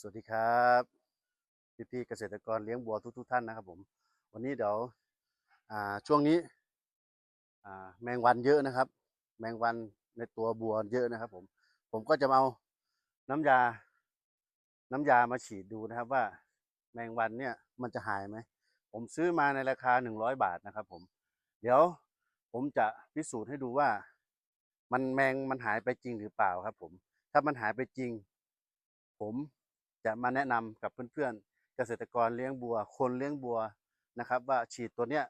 สวัสดีครับพี่พี่ๆเกษตรกรเลี้ยงบัวทุกๆท่านนะครับผม วันนี้เดี๋ยวช่วงนี้แมงวันเยอะนะครับ แมงวันในตัวบัวเยอะนะครับ ผมผมก็จะเอาน้ำยา น้ำยามาฉีดดูนะครับ ว่าแมงวันเนี่ยมันจะหายไหมผมซื้อมาในราคาหนึ่งร้อยบาทนะครับ ผม เดี๋ยวผมจะพิสูจน์ให้ดูว่ามันแมงมันหายไปจริงหรือเปล่าครับ ผม ถ้ามันหายไปจริง ผม จะมาแนะนำกับเพื่อนๆเกษตรกรเลี้ยงบัว คนเลี้ยงบัวนะครับ ว่าฉีดตัวเนี้ย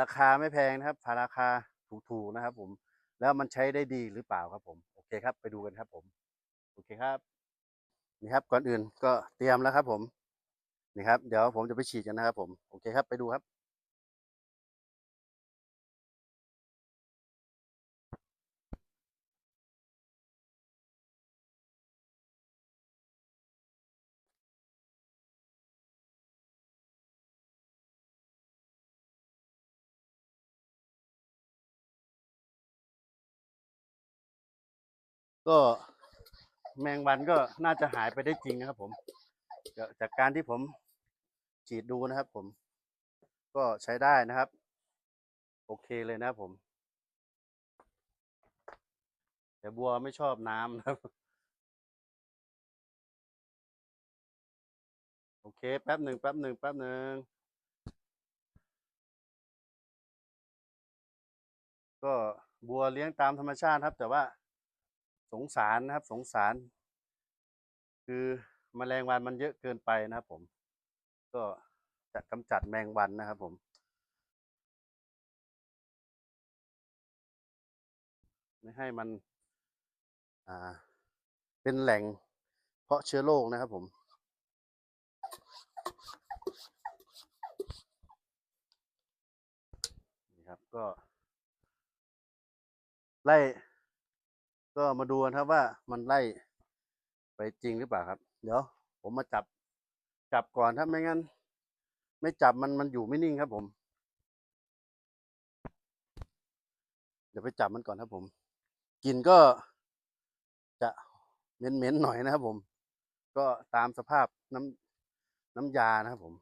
ราคาไม่แพงนะครับราคาถูกๆนะครับ ผมแล้วมันใช้ได้ดีหรือเปล่าครับผมโอเคครับไปดูกันครับผมโอเคครับนี่ครับก่อนอื่นก็เตรียมแล้วครับผมนี่ครับ เดี๋ยวผมจะไปฉีดกันนะครับผมโอเคครับไปดูครับ ก็แมงวันก็น่าจะหายไปได้จริงนะครับ ผมจากการที่ผมฉีดดูนะครับ ผม ก็ใช้ได้นะครับ โอเคเลยนะครับผม แต่บัวไม่ชอบน้ำนะครับ โอเค แป๊บหนึ่งแป๊บหนึ่งแป๊บหนึ่งก็บัวเลี้ยงตามธรรมชาติครับ แต่ว่า สงสารนะครับ สงสาร คือแมลงวันมันเยอะเกินไปนะครับผม ก็จะกำจัดแมงวันนะครับผมไม่ให้มัน อ่า เป็นแหล่ง เพาะเชื้อโรคนะครับผม นี่ครับก็ ไล่ ก็มาดูกันครับว่ามันไล่ไปจริงหรือเปล่าครับ เดี๋ยว ผมมาจับ จับก่อนครับไม่งั้น ไม่จับมันมันอยู่ไม่นิ่งครับผม เดี๋ยวไปจับมันก่อนครับผมกลิ่นก็จะเหม็นๆหน่อยนะครับผม ก็ตามสภาพน้ำน้ำยานะครับผม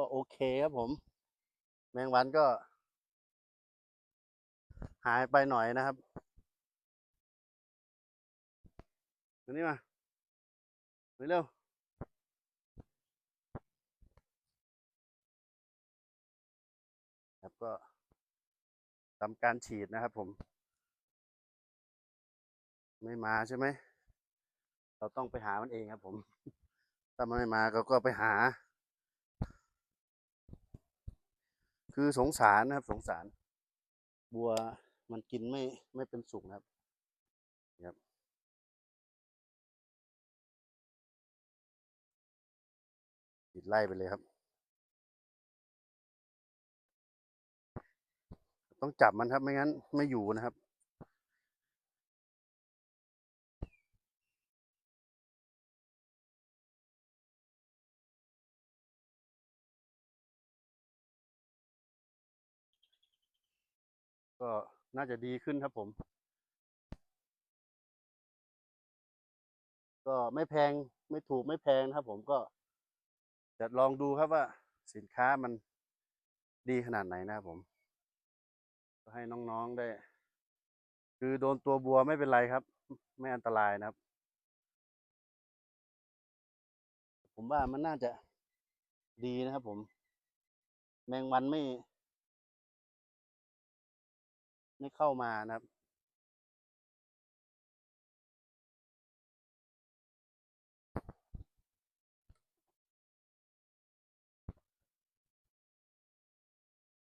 ก็โอเคครับผม แมงวันก็ หายไปหน่อยนะครับตัวนี้มาเร็วครับก็ทำการฉีดนะครับผม ไม่มาใช่ไหม เราต้องไปหามันเองครับผม ถ้ามันไม่มาเราก็ไปหา คือสงสารนะครับ สงสาร บัวมันกินไม่ไม่เป็นสุกนะครับครับ ติดไล่ไปเลยครับ ต้องจับมันครับ ไม่งั้นไม่อยู่นะครับ ก็น่าจะดีขึ้นครับผม ก็ไม่แพงไม่ถูกไม่แพงนะครับผมก็จะลองดูครับว่าสินค้ามันดีขนาดไหนนะครับผม ก็ให้น้องๆได้ คือโดนตัวบัวไม่เป็นไรครับ ไม่อันตรายนะครับ ผมว่ามันน่าจะดีนะครับผม แมงวันไม่ ไม่เข้ามานะครับ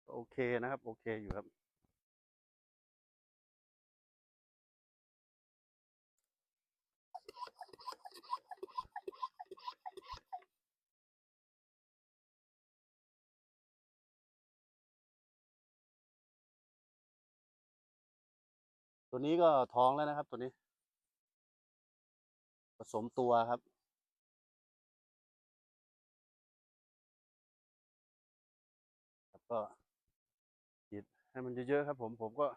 โอเคนะครับ โอเคอยู่ครับ ตัวนี้ก็ท้องแล้วนะครับ ตัวนี้ ผสมตัวครับ แล้วก็ฉีดให้มันเยอะๆครับ ผมผมก็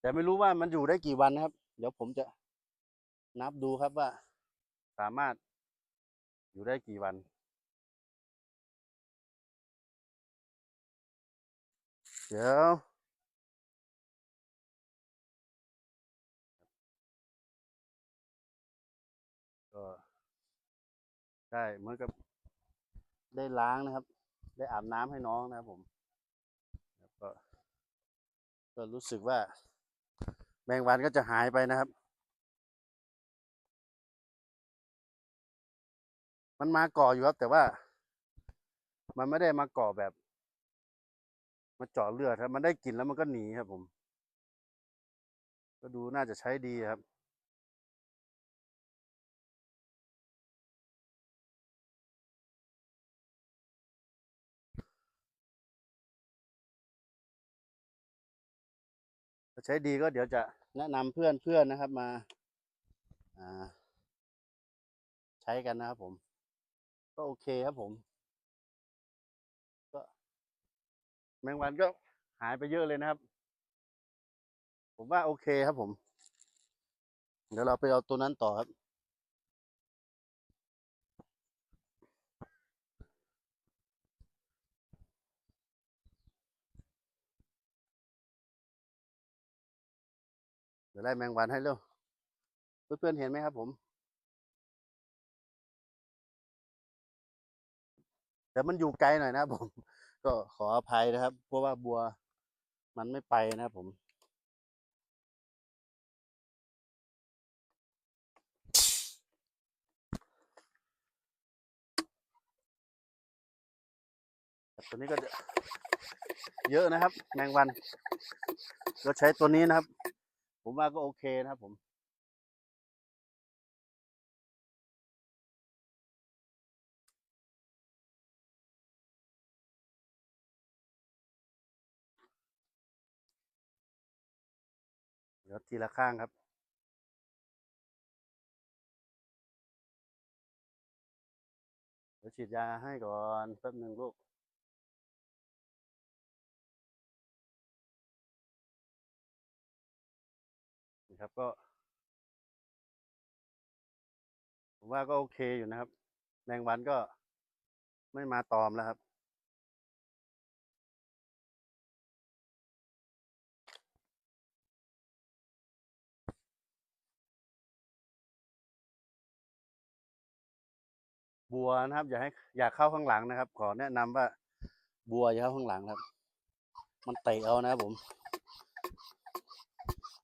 แต่ไม่รู้ว่ามันอยู่ได้กี่วันนะครับ เดี๋ยวผมจะนับดูครับว่า สามารถอยู่ได้กี่วันเดี๋ยว ได้เหมือนกับได้ล้างนะครับ ได้อาบน้ำให้น้องนะครับผมก็ก็รู้สึกว่า แมงวันก็จะหายไปนะครับ มันมาเกาะอยู่ครับ แต่ว่า มันไม่ได้มาเกาะแบบมาเจาะเลือดครับ มันได้กลิ่นแล้วมันก็หนีครับผม ก็ดูน่าจะใช้ดีครับ ใช้ดีก็เดี๋ยวจะแนะนำเพื่อนเพื่อนนะครับมาอาใช้กันนะครับผม ก็โอเคครับผม ก็แมงวันก็หายไปเยอะเลยนะครับ ผมว่าโอเคครับผม เดี๋ยวเราไปเอาตัวนั้นต่อครับ ดี๋ยวไล่แมงวันให้เร็ว เพื่อนๆเห็นไหมครับผม แต่มันอยู่ไกลหน่อยนะผม ก็ขออภัยนะครับ เพราะว่าบัวมันไม่ไปนะครับผมตัวนี้ก็เยอะนะครับ แมงวันก็ใช้ตัวนี้นะครับ ผมว่าก็โอเคนะครับผมเดี๋ยวทีละข้างครับ เดี๋ยวฉีดยาให้ก่อนแป๊บหนึ่งลูก ครับก็ผมว่าก็โอเคอยู่นะครับ แมงวันก็ไม่มาตอมแล้วครับ บัวนะครับ อย่าให้อย่าเข้าข้างหลังนะครับ ขอแนะนำว่า บัวอย่าเข้าข้างหลังครับ มันเตะเอานะครับผม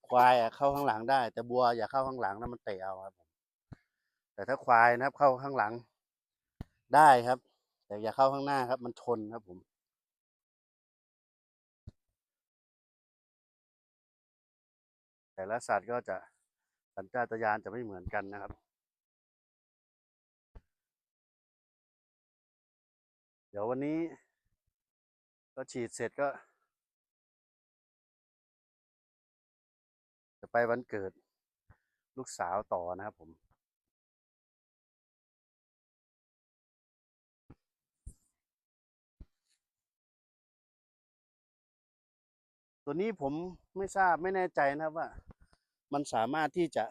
ควายอะเข้าข้างหลังได้ แต่บัวอย่าเข้าข้างหลังนะมันเตะเอาครับ แต่ถ้าควายนะครับ เข้าข้างหลังได้ครับ แต่อย่าเข้าข้างหน้าครับ มันชนครับผมแต่ละสัตว์ก็จะสัญชาตญาณจะไม่เหมือนกันนะครับ เดี๋ยววันนี้ ก็ฉีดเสร็จก็ ไปวันเกิด ลูกสาวต่อนะครับผมตัวนี้ผมไม่ทราบไม่แน่ใจนะครับว่า มันสามารถที่จะ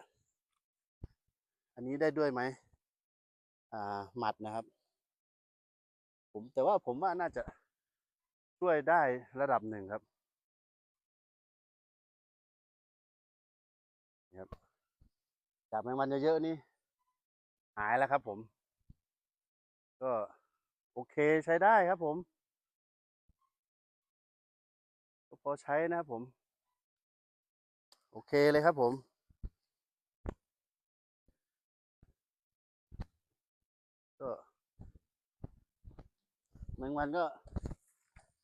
อันนี้ได้ด้วยไหมอ่าหมัดนะครับ ผมแต่ว่าผมว่าน่าจะช่วยได้ระดับหนึ่งครับ ครับจากแมงวันเยอะๆนี่ หายแล้วครับผม ก็โอเคใช้ได้ครับผมก็พอใช้นะครับผม โอเคเลยครับผมก็แมงวันก็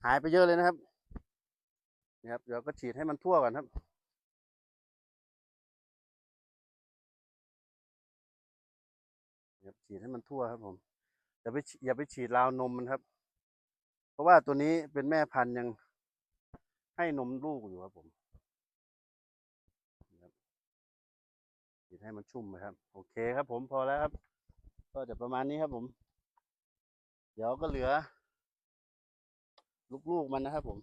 หายไปเยอะเลยนะครับนี่ครับ เดี๋ยวก็ฉีดให้มันทั่วก่อนครับ ฉีดให้มันทั่วครับผม อย่าไปอย่าไปฉีดราวนมมันครับ เพราะว่าตัวนี้เป็นแม่พันธุ์ยังให้นมลูกอยู่ครับผมฉีดให้มันชุ่มนะครับ โอเคครับผมพอแล้วครับ ก็จะประมาณนี้ครับผม เดี๋ยวก็เหลือ ลูกๆมันนะครับผม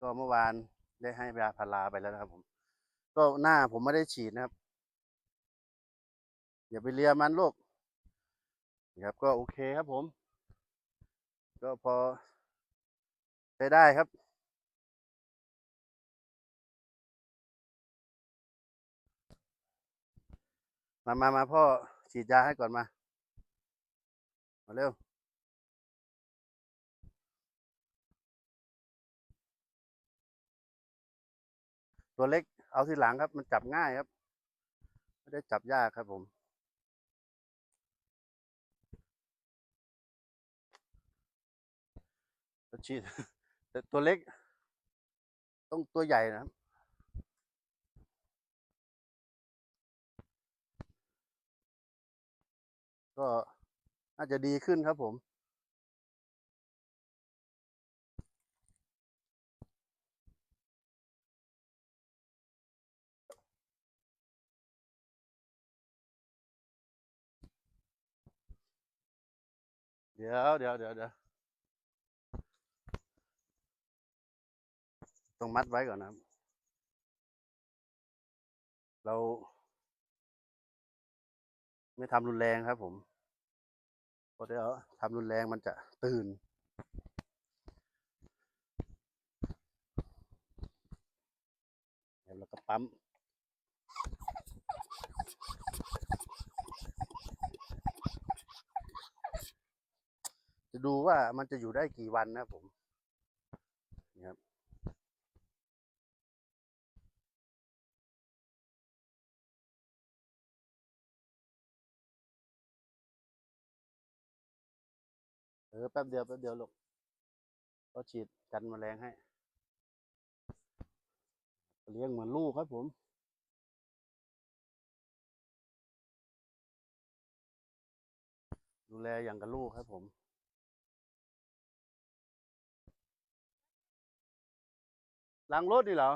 ก็เมื่อวานได้ให้ยาพาราไปแล้วนะครับผม ก็หน้าผมไม่ได้ฉีดนะครับ อย่าไปเลียมันลูกนะครับก็โอเคครับผม ก็พอใช้ได้ครับ มามามาพ่อฉีดยาให้ก่อนมา มาเร็วตัวเล็กเอาทีหลังครับ มันจับง่ายครับ ไม่ได้จับยากครับผม ฉีด แต่ตัวเล็ก ต้องตัวใหญ่นะครับก็น่าจะดีขึ้นครับผม เดี๋ยวเดี๋ยวเดี๋ยวเดี๋ยว ต้องมัดไว้ก่อนนะครับ เรา ไม่ทำรุนแรงครับ ผมเพราะเดี๋ยวทำรุนแรงมันจะตื่น แล้วก็ปั๊มจะดูว่ามันจะอยู่ได้กี่วันนะผมนี่ครับ เออแป๊บเดียวแป๊บเดียวลูกก็ฉีดกันแมลงให้ เลี้ยงเหมือนลูกครับผมดูแลอย่างกับลูกครับผม ล้างรถดีเหรอ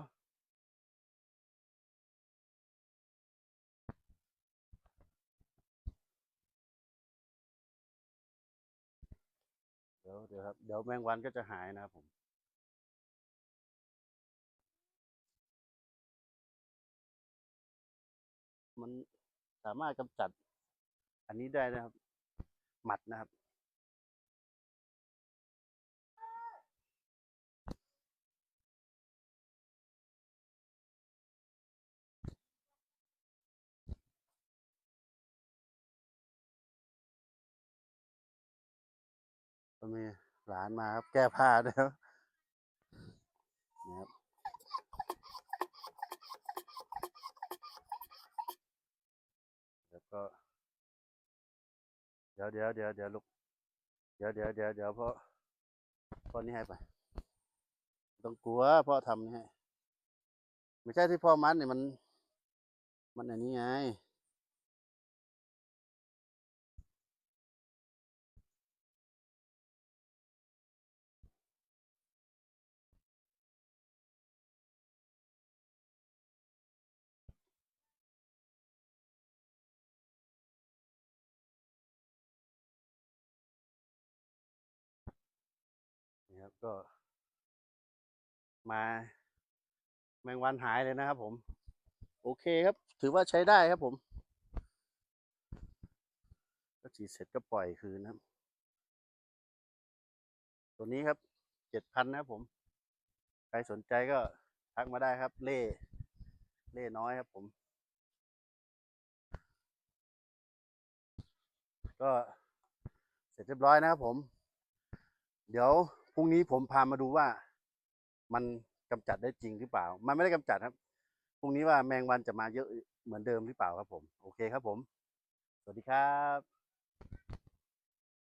เดี๋ยวเดี๋ยวครับ เดี๋ยวแมงวันก็จะหายนะครับผมมันสามารถกำจัด อันนี้ได้นะครับ หมัดนะครับก็มี หลานมาครับ แก้ผ้าด้วยครับนี่ครับแล้วก็ เดี๋ยวเดี๋ยวเดี๋ยวเดี๋ยวลูก เดี๋ยวเดี๋ยวเดี๋ยวเดี๋ยวพ่อพ่อนี่ให้ไป ต้องกลัวพ่อทำนี่ให้ ไม่ใช่ที่พ่อมัดเนี่ยมัน มันอันนี้ไง ครับก็ มาแมงวันหายเลยนะครับผม โอเคครับ ถือว่าใช้ได้ครับผมก็ฉีดเสร็จก็ปล่อยคืนนะครับ ตัวนี้ครับเจ็ดพันนะครับผม ใครสนใจก็ทักมาได้ครับ เล่ เล่น้อยครับผม ก็เสร็จเรียบร้อยนะครับผม เดี๋ยว พรุ่งนี้ผมพามาดูว่ามันกำจัดได้จริงหรือเปล่า มันไม่ได้กำจัดครับ พรุ่งนี้ว่าแมงวันจะมาเยอะเหมือนเดิมหรือเปล่าครับผม โอเคครับผม สวัสดีครับ